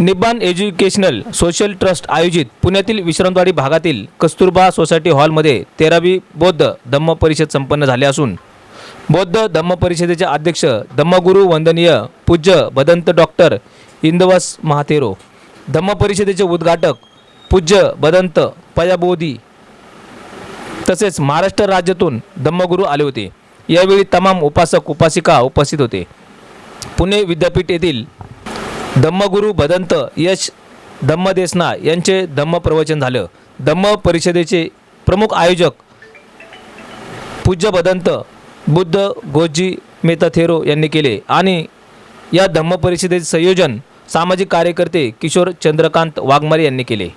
निब्बान educational social trust आयोजित पुण्यातील विश्रांतवाडी भागातील कस्तुरबा सोसायटी हॉलमध्ये तेरावी बौद्ध धम्म परिषद संपन्न झाले असून बौद्ध धम्म परिषदेचे अध्यक्ष धम्मगुरू वंदनीय पूज्य भदंत डॉक्टर इंदवास महातेरो धम्म परिषदेचे उद्घाटक पूज्य भदंत पयाबोधी तसेच महाराष्ट्र राज्यातून धम्मगुरू आले होते. यावेळी तमाम उपासक उपासिका उपस्थित होते. पुणे विद्यापीठ येथील धम्मगुरू भदंत यश धम्मदेसना यांचे धम्म प्रवचन झालं. धम्म परिषदेचे प्रमुख आयोजक पूज्य भदंत बुद्ध गोजी मेताथेरो यांनी केले. आणि या धम्म परिषदेचे संयोजन सामाजिक कार्यकर्ते किशोर चंद्रकांत वाघमारे यांनी केले.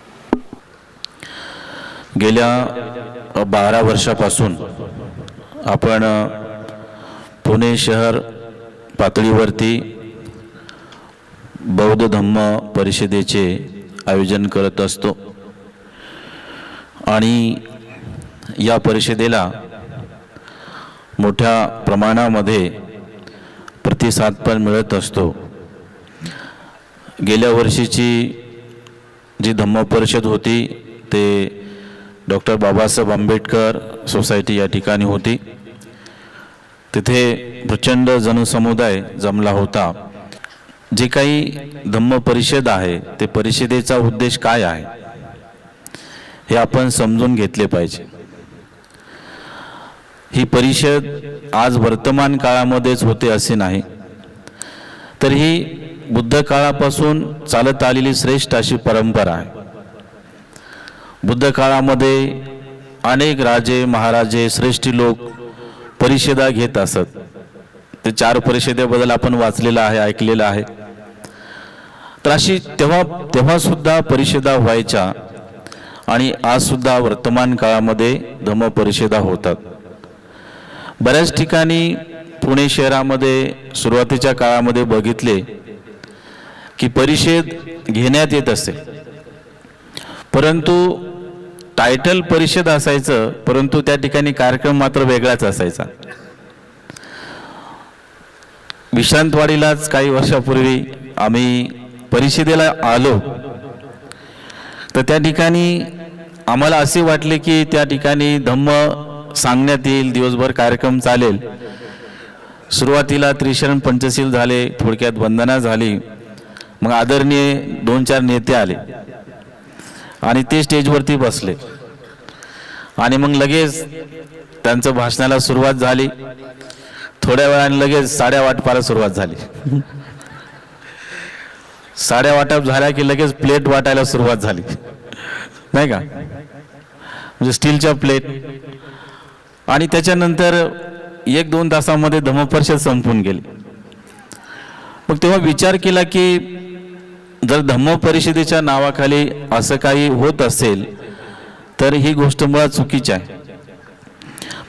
गेल्या बारा वर्षापासून आपण पुणे शहर पातळीवरती बौद्ध धम्म परिषदेचे आयोजन करत असतो. आणि या परिषदेला मोठ्या प्रमाणामध्ये प्रतिसाद पण मिळत असतो. गेल्या वर्षीची जी धम्म परिषद होती ते डॉक्टर बाबासाहेब आंबेडकर सोसायटी या ठिकाणी होती. तिथे प्रचंड जनसमुदाय जमला होता. जे काही धम्म परिषद आहे ते परिषदेचा उद्देश काय आहे हे आपण समजून घेतले पाहिजे. ही परिषद आज वर्तमान काळामध्येच होते असे नाही. तर ही बुद्ध काळापासून चालत आलेली श्रेष्ठ अशी परंपरा आहे. बुद्ध काळामध्ये अनेक राजे महाराजे श्रेष्ठी लोक परिषदा घेत असत. ते चार परिषदेबद्दल आपण वाचलेलं आहे ऐकलेलं आहे. तर अशी तेव्हा तेव्हा सुद्धा परिषदा व्हायच्या आणि आज सुद्धा वर्तमान काळामध्ये धम्म परिषदा होतात. बऱ्याच ठिकाणी पुणे शहरामध्ये सुरुवातीच्या काळामध्ये बघितले की परिषद घेण्यात येत असते परंतु टायटल परिषद असायचं परंतु त्या ठिकाणी कार्यक्रम मात्र वेगळाच असायचा. विश्रांतवाडीलाच काही वर्षापूर्वी आम्ही परिषदेला आलो तर त्या ठिकाणी आम्हाला असे वाटले की त्या ठिकाणी धम्म सांगण्यात येईल दिवसभर कार्यक्रम चालेल. सुरुवातीला त्रिशरण पंचशील झाले थोडक्यात वंदना झाली. मग आदरणीय दोन चार नेते आले. आणि ते स्टेजवरती बसले. आणि मग लगेच त्यांचं भाषणाला सुरुवात झाली. थोड्या वेळाने लगेच साड्या वाटपाला सुरुवात झाली. साड्या वाटप झाल्या की लगेच प्लेट वाटायला सुरुवात झाली. नाही का? म्हणजे स्टीलच्या प्लेट. आणि त्याच्यानंतर एक दोन तासामध्ये धम्मपरिषद संपून गेली. मग तेव्हा विचार केला की जर धम्म परिषदेच्या नावाखाली असं काही होत असेल तर ही गोष्ट मुळात चुकीची आहे.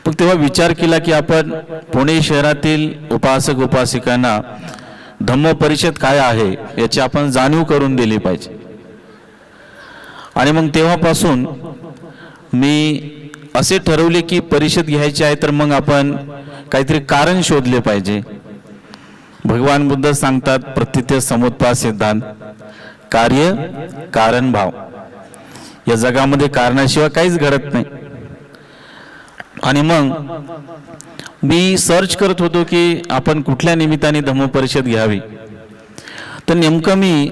मग तेव्हा विचार केला की आपण पुणे शहरातील उपासक उपासिकांना धम्म परिषद काय आहे याची आपण जाणीव करून दिली पाहिजे. आणि मग तेव्हापासून मी असे ठरवले की परिषद घ्यायची आहे तर मग आपण काहीतरी कारण शोधले पाहिजे. भगवान बुद्ध सांगतात प्रतिथ्य समुत्पाद सिद्धांत कार्य कारण भाव. या जगामध्ये कारणाशिवाय काहीच घडत नाही. आणि मग मी सर्च करत होतो की आपण कुठल्या निमित्ताने धम्म परिषद घ्यावी. तर नेमकं मी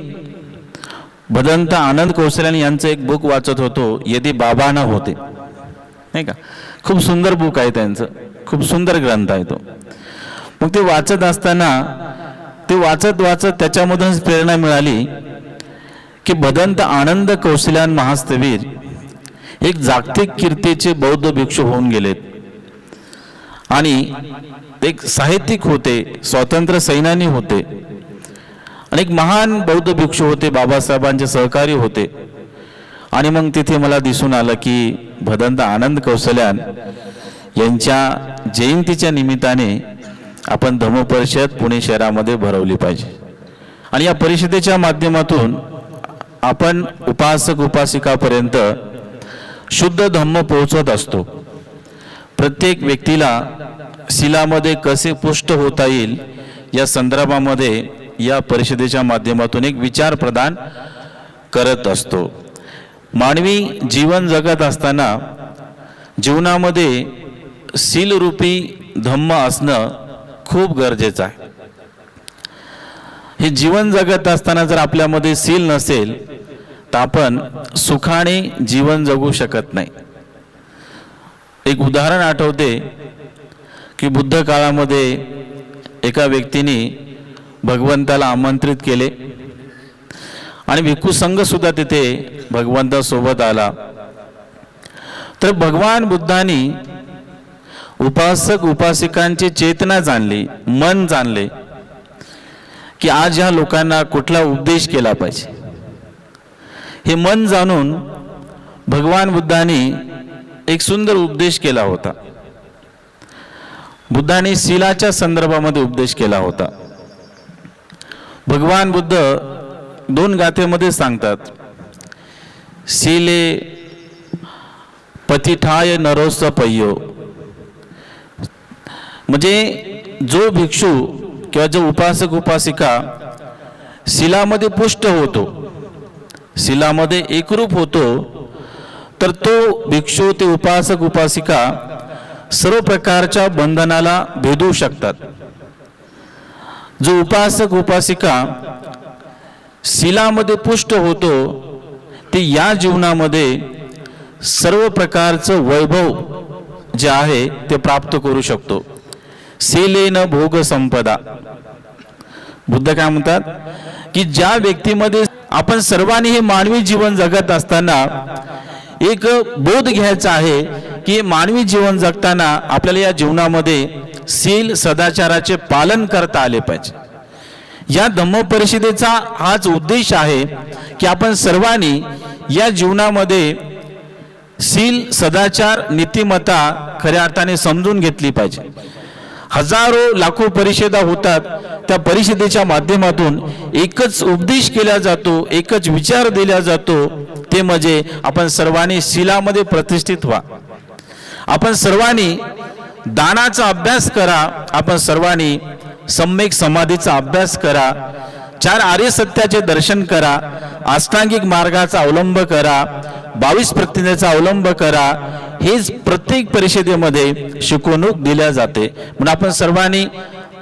भदंत आनंद कौशल्याने यांचं एक बुक वाचत होतो यदि बाबा न होते. नाही का? खूप सुंदर बुक आहे त्यांचं. खूप सुंदर ग्रंथ आहे तो. मग ते वाचत असताना ते वाचत वाचत त्याच्यामधूनच प्रेरणा मिळाली की भदंत आनंद कौशल्यान महास्तवीर एक जागतिक कीर्तीचे बौद्ध भिक्षू होऊन गेलेत. आणि एक साहित्यिक होते स्वातंत्र्य सैनानी होते. आणि एक महान बौद्ध भिक्षू होते बाबासाहेबांचे सहकारी होते. आणि मग तिथे मला दिसून आलं की भदंत आनंद कौशल्यान यांच्या जयंतीच्या निमित्ताने आपण धम्मपरिषद पुणे शहरामध्ये भरवली पाहिजे. आणि या परिषदेच्या माध्यमातून आपण उपासक उपासिकापर्यंत शुद्ध धम्म पोहोचवत असतो. प्रत्येक व्यक्तीला शिलामध्ये कसे पुष्ट होता येईल या संदर्भामध्ये या परिषदेच्या माध्यमातून एक विचार प्रदान करत असतो. मानवी जीवन जगत असताना जीवनामध्ये सीलरूपी धम्म असणं खूप गरजेचं आहे. हे जीवन जगत असताना जर आपल्यामध्ये सील नसेल तर आपण सुखाने जीवन जगू शकत नाही. एक उदाहरण आठवते की बुद्ध काळामध्ये एका व्यक्तीने भगवंताला आमंत्रित केले आणि भिक्खू संघ सुद्धा तिथे भगवंतासोबत आला. तर भगवान बुद्धांनी उपासक उपासिकांची चेतना जाणली मन जाणले की आज ह्या लोकांना कुठला उपदेश केला पाहिजे. हे मन जाणून भगवान बुद्धांनी एक सुंदर उपदेश केला होता. बुद्धाने शिलाच्या संदर्भामध्ये उपदेश केला होता. भगवान बुद्ध दोन गाथेमध्ये सांगतात शिले पतिठाय नरोस पय्यो म्हणजे जो भिक्षू किंवा जो उपासक उपासिका शिलामध्ये पुष्ट होतो शिलामध्ये एकरूप होतो तर तो भिक्षू ते उपासक उपासिका सर्व प्रकारच्या बंधनाला भेदू शकतात. जो उपासक उपासिका शिलामध्ये पुष्ट होतो ते या जीवनामध्ये सर्व प्रकारचं वैभव जे आहे ते प्राप्त करू शकतो. सेलेन भोग संपदा. बुद्ध काय म्हणतात? की ज्या व्यक्तीमध्ये आपण सर्वांनी हे मानवी जीवन जगत असताना एक बोध घ्यायचा आहे की मानवी जीवन जगताना आपल्याला या जीवनामध्ये सील सदाचाराचे पालन करता आले पाहिजे. या धम्म परिषदेचा हाच उद्देश आहे की आपण सर्वांनी या जीवनामध्ये सील सदाचार नीतिमत्ता खऱ्या अर्थाने समजून घेतली पाहिजे. हजारो लाखो परिषदा होतात त्या परिषदेच्या माध्यमातून एकच उपदेश केला जातो एकच विचार दिला जातो ते म्हणजे आपण सर्वांनी शिलामध्ये प्रतिष्ठित व्हा. आपण सर्वांनी दानाचा अभ्यास करा. आपण सर्वांनी सम्यक समाधीचा अभ्यास करा. चार आर्य सत्याचे दर्शन करा. अष्टांगिक मार्गाचा अवलंब करा. बावीस प्रतिज्ञेचा अवलंब करा. हेच प्रत्येक परिषदेमध्ये शिकवणूक दिल्या जाते. म्हणून आपण सर्वांनी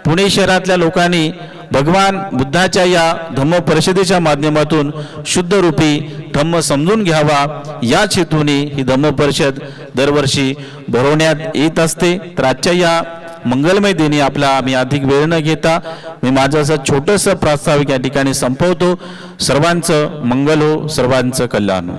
पुणे शहरातल्या लोकांनी भगवान बुद्धाच्या या धम्म परिषदेच्या माध्यमातून शुद्ध रूपी धम्म समजून घ्यावा. या हेतूने ही धम्म परिषद दरवर्षी भरवण्यात येत असते. तर आजच्या या मंगलमय दिनी आपला मी अधिक वेळ न घेता मी माझं असं छोटंसं प्रास्ताविक या ठिकाणी संपवतो. सर्वांचं मंगल हो सर्वांचं कल्याण हो.